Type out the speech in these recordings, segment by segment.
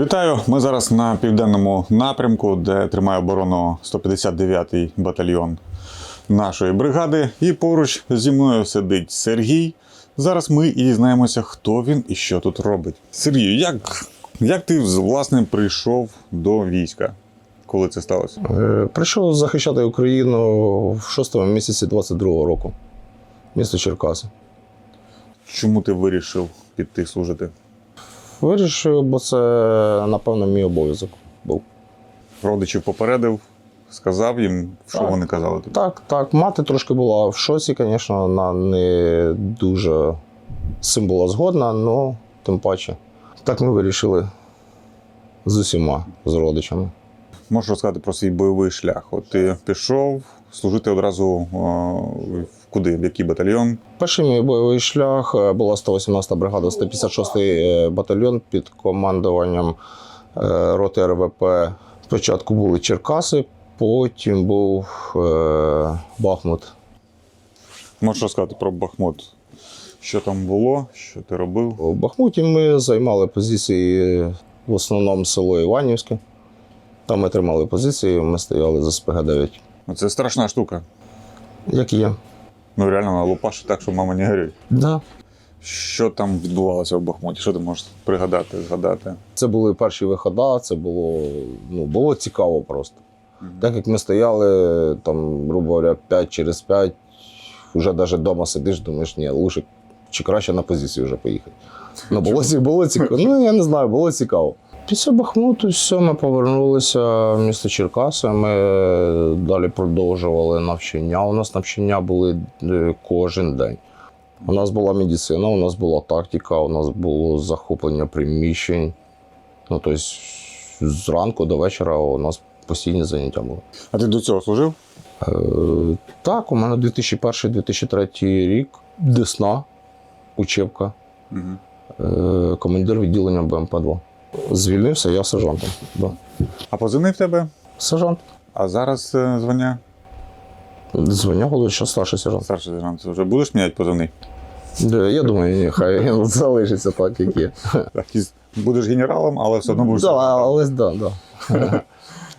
Вітаю! Ми зараз на південному напрямку, де тримає оборону 159-й батальйон нашої бригади. І поруч зі мною сидить Сергій. Зараз ми і дізнаємося, хто він і що тут робить. Сергію, як, як ти власне прийшов до війська? Коли це сталося? Е, Прийшов захищати Україну в шостому місяці 22-го року. Місто Черкаси. Чому ти вирішив піти служити? Вирішив, бо це, напевно, мій обов'язок був. Родичів попередив, сказав їм, що Так. вони казали тобі? Так, так. Мати трошки була в шоці, звісно, вона не дуже з цим була згодна, але тим паче. Так ми вирішили з усіма, з родичами. Можеш розказати про свій бойовий шлях? От ти пішов служити одразу о, куди? В який батальйон? Перший мій бойовий шлях е, була 118 бригада, 156 батальйон під командуванням е, роти РВП. Спочатку були Черкаси, потім був е, Бахмут. Можеш розказати про Бахмут? Що там було, що ти робив? У Бахмуті ми займали позиції в основному село Іванівське. Там ми тримали позиції, ми стояли за СПГ-9. Ну, Це страшна штука. Як є? Ну реально на лупаші так, що мама не горюй. Да. Що там відбувалося в Бахмуті? Що ти можеш пригадати, згадати? Це були перші виходи, це було, ну, було цікаво просто. Так як ми стояли, там, грубо говоря, 5 через 5, вже навіть вдома сидиш, думаєш, ні, лучше чи краще на позицію вже поїхати. Ну, було, було цікаво. Ну, я не знаю, було цікаво. Після Бахмуту все, ми повернулися в місто Черкаси. Ми далі продовжували навчання. У нас навчання були е, кожен день. У нас була медицина, у нас була тактика, у нас було захоплення приміщень. Ну, тобто, зранку до вечора у нас постійні заняття були. А ти до цього служив? Е, так, у мене 2001-2003 рік, Десна, учебка, Угу. е, командир відділення БМП-2. Звільнився, я сержантом. Да. А позивний в тебе? Сержант. А зараз е, звання? Звання голови, що старший сержант. Старший сержант. Вже будеш міняти позивний? Е, Я думаю, ні, хай він залишиться так, як є. Так, і будеш генералом, але все одно будеш. Да, але да, да.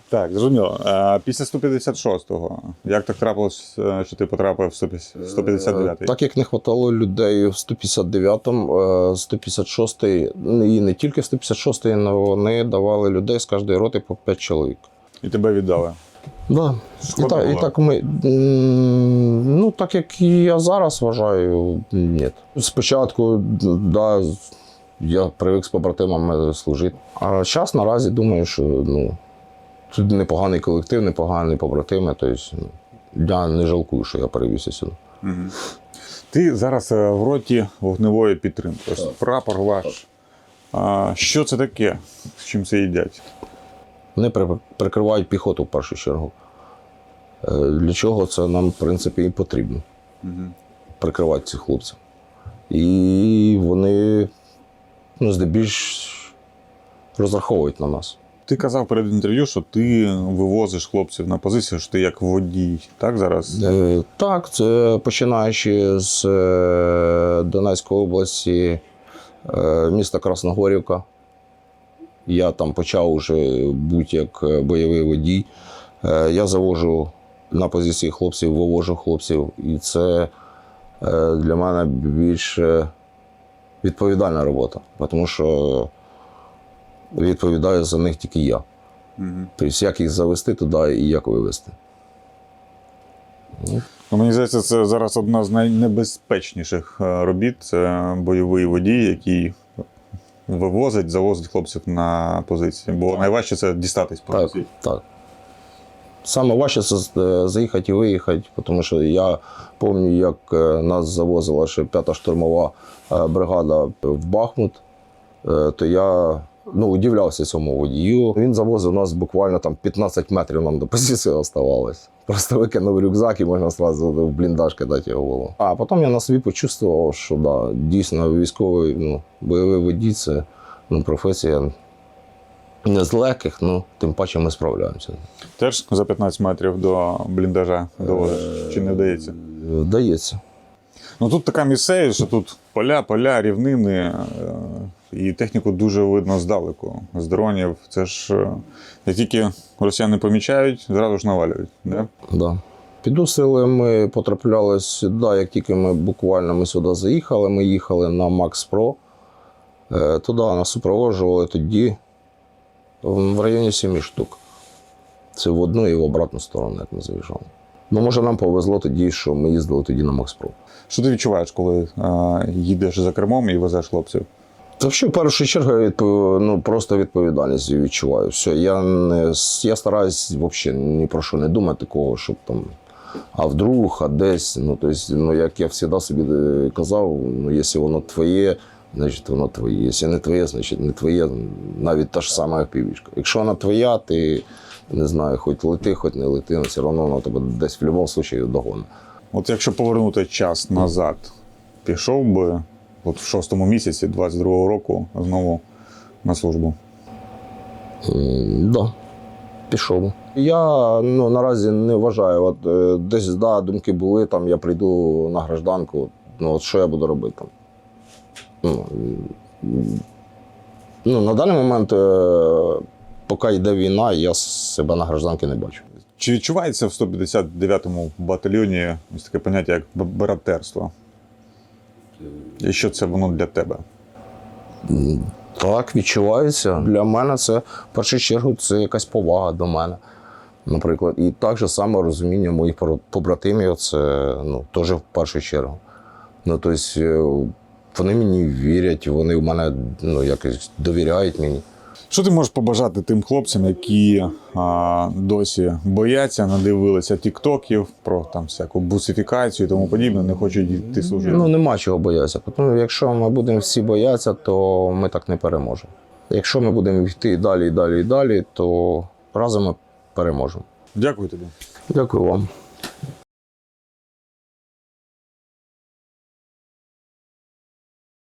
Так, зрозуміло. А після 156-го, як так трапилось, е, що ти потрапив в 159-й? Е, Так як не вистачало людей в 159-му, е, 156-й, і не тільки в 156-й, але вони давали людей з кожної роти по 5 чоловік. І тебе віддали. Да. І, так, і так ми. Ну, так як і я зараз вважаю, ні. Спочатку, да, я привик з побратимами служити. А зараз наразі думаю, що ну, тут непоганий колектив, непогані побратими. Тобто, ну, я не жалкую, що я перевівся сюди. Угу. Ти зараз е, в роті вогневої підтримки. Ось прапор ваш. А, що це таке? З чим це їдять? Вони прикривають піхоту в першу чергу. Е, Для чого це нам, в принципі, і потрібно. Угу. прикривати цих хлопців. І вони ну, здебільш розраховують на нас. Ти казав перед інтерв'ю, що ти вивозиш хлопців на позицію, що ти як водій. Так зараз? Е, так, це починаючи з е, Донецької області, е, міста Красногорівка. Я там почав уже бути як е, бойовий водій. Е, я завожу на позиції хлопців, вивожу хлопців, і це е, для мене більш відповідальна робота, тому що відповідаю за них тільки я. Угу. Тобто, як їх завести туди і як вивезти. Ну, мені здається, це зараз одна з найнебезпечніших е, робіт. Це бойовий водій, який вивозить, завозить хлопців на позиції. Бо найважче це дістатись Так, позиції. так. Саме важче це е, заїхати і виїхати, тому що я пам'ятаю, як е, нас завозила ще п'ята штурмова бригада в Бахмут, то я ну, удивлявся цьому водію. Він завозив нас буквально там 15 метрів нам до позиції оставалось. Просто викинув рюкзак і можна одразу в бліндаж кидати його голову. А потім я на собі почувствував, що да, дійсно військовий ну, бойовий водій це ну, професія не з легких, ну тим паче ми справляємося. Теж за 15 метрів до бліндажа доводиш, чи не вдається? Вдається. Ну тут така місцевість, що тут поля, поля, рівнини, е, і техніку дуже видно здалеку. З дронів. Це ж е, як тільки росіяни помічають, зразу ж навалюють. Да? Да. Підусили ми потрапляли сюди, як тільки ми буквально ми сюди заїхали, ми їхали на Max Pro. Е, Туди нас супроводжували тоді в районі 7 штук. Це в одну і в обратну сторону, як ми заїжджали. Ну, може, нам повезло тоді, що ми їздили тоді на Max Pro. Що ти відчуваєш, коли е, їдеш за кермом і везеш хлопців? Та що в першу чергу я відпов... ну, просто відповідальність відчуваю. Все, я, не... я стараюсь взагалі ні про що не думати такого, щоб там. А вдруг, а десь. Ну, тобто, ну, як я завжди собі е, казав, ну, якщо воно твоє, значить воно твоє. Якщо не твоє, значить не твоє. Навіть та ж сама півічка. Якщо вона твоя, ти не знаю, хоч лети, хоч не лети, але все одно вона тебе десь в будь-якому випадку догоне. От якщо повернути час назад, пішов би от в шостому місяці 22-го року знову на службу. М, Да, пішов. Я ну, наразі не вважаю. От, е, десь да, думки були, там, я прийду на гражданку, ну от що я буду робити там. Ну, ну, на даний момент, е, поки йде війна, я себе на гражданки не бачу. Чи відчувається в 159-му батальйоні ось таке поняття, як братерство? І що це воно для тебе? Так, відчувається. Для мене це в першу чергу це якась повага до мене. Наприклад, і так же саме розуміння моїх побратимів це ну, теж в першу чергу. Ну, тобто, вони мені вірять, вони в мене ну, якось довіряють мені. Що ти можеш побажати тим хлопцям, які а, досі бояться, надивилися тіктоків про там всяку бусифікацію і тому подібне, не хочуть йти служити? Ну, нема чого боятися. Тому якщо ми будемо всі боятися, то ми так не переможемо. Якщо ми будемо йти далі, і далі, і далі, то разом ми переможемо. Дякую тобі. Дякую вам.